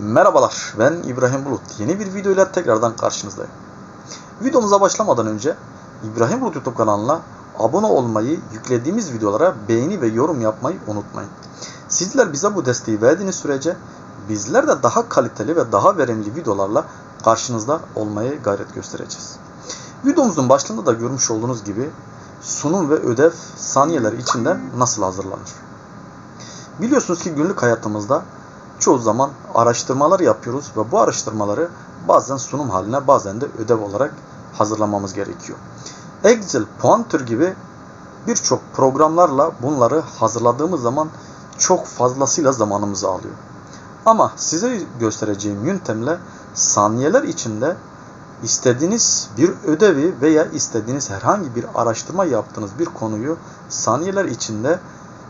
Merhabalar, ben İbrahim Bulut. Yeni bir video ile tekrardan karşınızdayım. Videomuza başlamadan önce İbrahim Bulut YouTube kanalına abone olmayı, yüklediğimiz videolara beğeni ve yorum yapmayı unutmayın. Sizler bize bu desteği verdiğiniz sürece bizler de daha kaliteli ve daha verimli videolarla karşınızda olmaya gayret göstereceğiz. Videomuzun başlığında da görmüş olduğunuz gibi sunum ve ödev saniyeler içinde nasıl hazırlanır? Biliyorsunuz ki günlük hayatımızda çoğu zaman araştırmalar yapıyoruz ve bu araştırmaları bazen sunum haline bazen de ödev olarak hazırlamamız gerekiyor. Excel, Pointer gibi birçok programlarla bunları hazırladığımız zaman çok fazlasıyla zamanımızı alıyor. Ama size göstereceğim yöntemle saniyeler içinde istediğiniz bir ödevi veya istediğiniz herhangi bir araştırma yaptığınız bir konuyu saniyeler içinde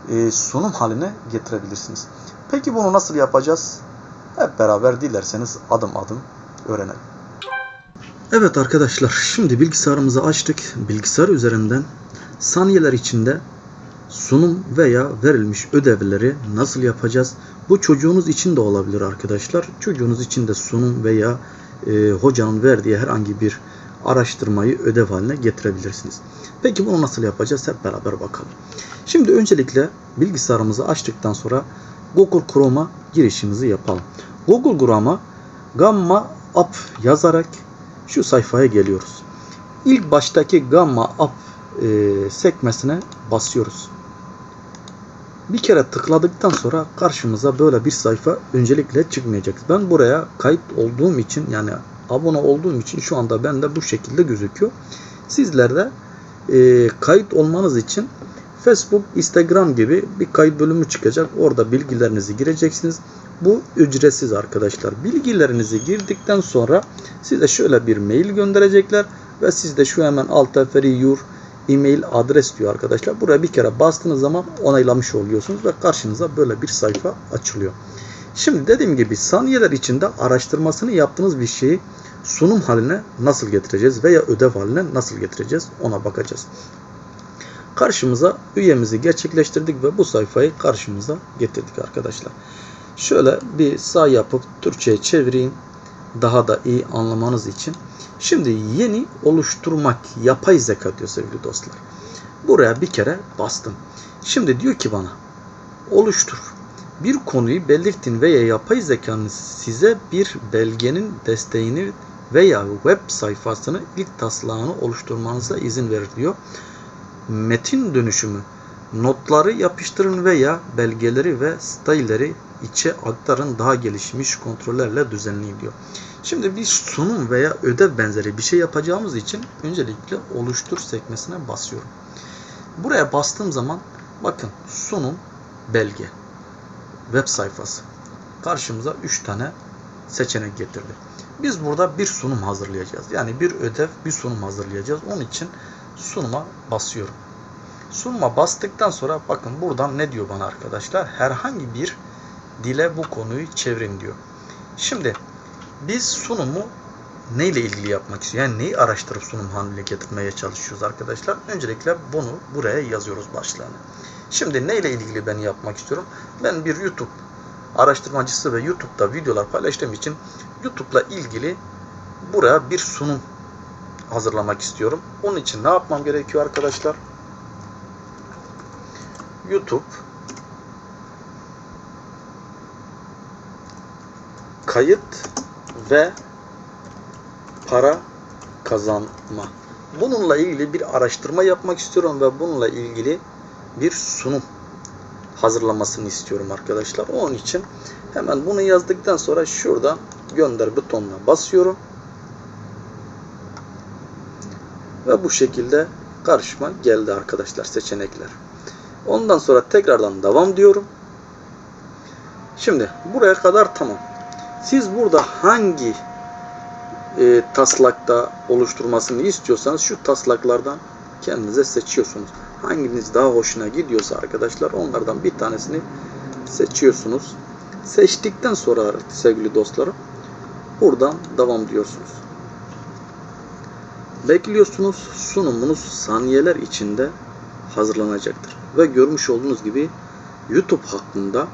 e, sunum haline getirebilirsiniz. Peki bunu nasıl yapacağız? Hep beraber dilerseniz adım adım öğrenelim. Evet arkadaşlar şimdi bilgisayarımızı açtık. Bilgisayar üzerinden saniyeler içinde sunum veya verilmiş ödevleri nasıl yapacağız? Bu çocuğunuz için de olabilir arkadaşlar. Çocuğunuz için de sunum veya e, hocanın verdiği herhangi bir araştırmayı ödev haline getirebilirsiniz. Peki bunu nasıl yapacağız? Hep beraber bakalım. Şimdi öncelikle bilgisayarımızı açtıktan sonra Google Chrome'a girişimizi yapalım. Google Chrome'a Gamma App yazarak şu sayfaya geliyoruz. İlk baştaki Gamma App e, sekmesine basıyoruz. Bir kere tıkladıktan sonra karşımıza böyle bir sayfa öncelikle çıkmayacak. Ben buraya kayıt olduğum için yani abone olduğum için şu anda bende bu şekilde gözüküyor. Sizler de e, kayıt olmanız için Facebook, Instagram gibi bir kayıt bölümü çıkacak. Orada bilgilerinizi gireceksiniz. Bu ücretsiz arkadaşlar. Bilgilerinizi girdikten sonra size şöyle bir mail gönderecekler ve siz de şu hemen alta your e-mail adres diyor arkadaşlar. Buraya bir kere bastığınız zaman onaylamış oluyorsunuz ve karşınıza böyle bir sayfa açılıyor. Şimdi dediğim gibi saniyeler içinde araştırmasını yaptığınız bir şeyi sunum haline nasıl getireceğiz veya ödev haline nasıl getireceğiz ona bakacağız. Karşımıza üyemizi gerçekleştirdik ve bu sayfayı karşımıza getirdik arkadaşlar. Şöyle bir sağ yapıp Türkçe'ye çevireyim daha da iyi anlamanız için. Şimdi yeni oluşturmak yapay zeka diyor sevgili dostlar. Buraya bir kere bastım. Şimdi diyor ki bana oluştur. Bir konuyu belirtin veya yapay zekanın size bir belgenin desteğini veya web sayfasını ilk taslağını oluşturmanıza izin verir diyor. Metin dönüşümü notları yapıştırın veya belgeleri ve style'leri içe aktarın daha gelişmiş kontrollerle düzenleyin diyor. Şimdi bir sunum veya ödev benzeri bir şey yapacağımız için öncelikle oluştur sekmesine basıyorum. Buraya bastığım zaman bakın sunum belge web sayfası. Karşımıza 3 tane seçenek getirdi. Biz burada bir sunum hazırlayacağız. Yani bir ödev, bir sunum hazırlayacağız. Onun için sunuma basıyorum. Sunuma bastıktan sonra bakın buradan ne diyor bana arkadaşlar? Herhangi bir dile bu konuyu çevirin diyor. Şimdi biz sunumu neyle ilgili yapmak istiyoruz? Yani neyi araştırıp sunum haline getirmeye çalışıyoruz arkadaşlar? Öncelikle bunu buraya yazıyoruz başlığını. Şimdi neyle ilgili ben yapmak istiyorum? Ben bir YouTube araştırmacısı ve YouTube'da videolar paylaştığım için YouTube'la ilgili buraya bir sunum hazırlamak istiyorum. Onun için ne yapmam gerekiyor arkadaşlar? YouTube kayıt ve para kazanma. Bununla ilgili bir araştırma yapmak istiyorum ve bununla ilgili bir sunum hazırlamasını istiyorum arkadaşlar. Onun için hemen bunu yazdıktan sonra şuradan gönder butonuna basıyorum. Ve bu şekilde karşıma geldi arkadaşlar seçenekler. Ondan sonra tekrardan devam diyorum. Şimdi buraya kadar tamam. Siz burada hangi e, taslakta oluşturmasını istiyorsanız şu taslaklardan kendinize seçiyorsunuz. Hanginiz daha hoşuna gidiyorsa arkadaşlar onlardan bir tanesini seçiyorsunuz. Seçtikten sonra sevgili dostlarım buradan devam diyorsunuz. Bekliyorsunuz sunumunuz saniyeler içinde hazırlanacaktır. Ve görmüş olduğunuz gibi YouTube hakkında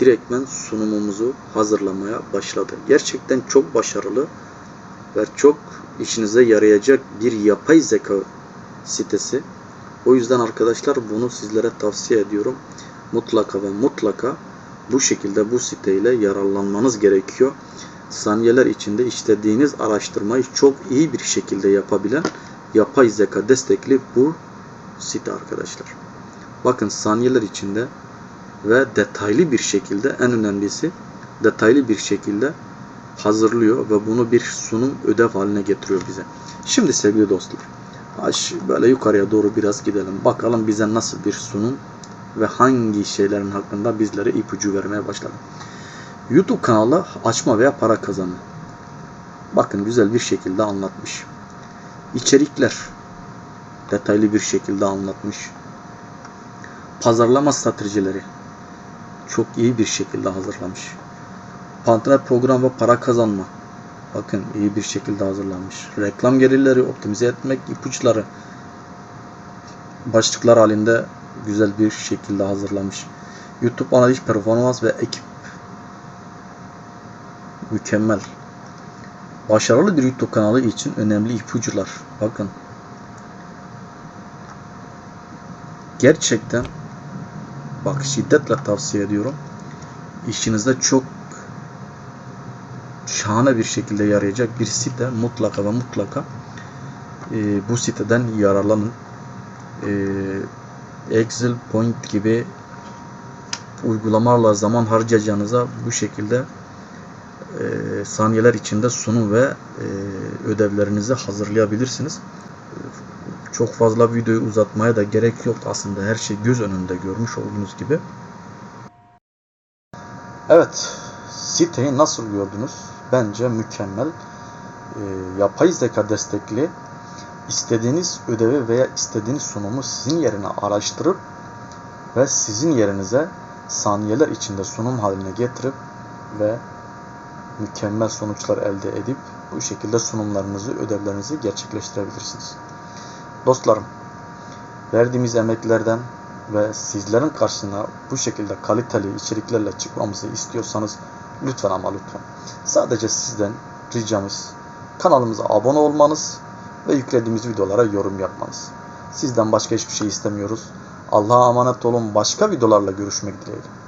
direktmen sunumumuzu hazırlamaya başladı. Gerçekten çok başarılı ve çok işinize yarayacak bir yapay zeka sitesi. O yüzden arkadaşlar bunu sizlere tavsiye ediyorum. Mutlaka ve mutlaka bu şekilde bu siteyle yararlanmanız gerekiyor. Saniyeler içinde istediğiniz araştırmayı çok iyi bir şekilde yapabilen yapay zeka destekli bu site arkadaşlar. Bakın saniyeler içinde ve detaylı bir şekilde en önemlisi detaylı bir şekilde hazırlıyor ve bunu bir sunum ödev haline getiriyor bize. Şimdi sevgili dostlar böyle yukarıya doğru biraz gidelim. Bakalım bize nasıl bir sunum ve hangi şeylerin hakkında bizlere ipucu vermeye başladı. YouTube kanalı açma veya para kazanma. Bakın güzel bir şekilde anlatmış. İçerikler detaylı bir şekilde anlatmış. Pazarlama stratejileri çok iyi bir şekilde hazırlamış. Partner program ve para kazanma. Bakın iyi bir şekilde hazırlanmış. Reklam gelirleri, optimize etmek ipuçları başlıklar halinde güzel bir şekilde hazırlamış. YouTube analiz performans ve ekip mükemmel. Başarılı bir YouTube kanalı için önemli ipuçlar. Bakın. Gerçekten bak şiddetle tavsiye ediyorum. İşinizde çok şahane bir şekilde yarayacak bir site mutlaka ve mutlaka e, bu siteden yararlanın. E, Excel Point gibi uygulamalarla zaman harcayacağınıza bu şekilde e, saniyeler içinde sunum ve e, ödevlerinizi hazırlayabilirsiniz. Çok fazla videoyu uzatmaya da gerek yok aslında her şey göz önünde görmüş olduğunuz gibi. Evet, siteyi nasıl gördünüz? Bence mükemmel. E, yapay zeka destekli istediğiniz ödevi veya istediğiniz sunumu sizin yerine araştırıp ve sizin yerinize saniyeler içinde sunum haline getirip ve mükemmel sonuçlar elde edip bu şekilde sunumlarınızı, ödevlerinizi gerçekleştirebilirsiniz. Dostlarım, verdiğimiz emeklerden ve sizlerin karşısına bu şekilde kaliteli içeriklerle çıkmamızı istiyorsanız lütfen ama lütfen sadece sizden ricamız kanalımıza abone olmanız ve yüklediğimiz videolara yorum yapmanız. Sizden başka hiçbir şey istemiyoruz. Allah'a emanet olun. Başka videolarla görüşmek dileğiyle.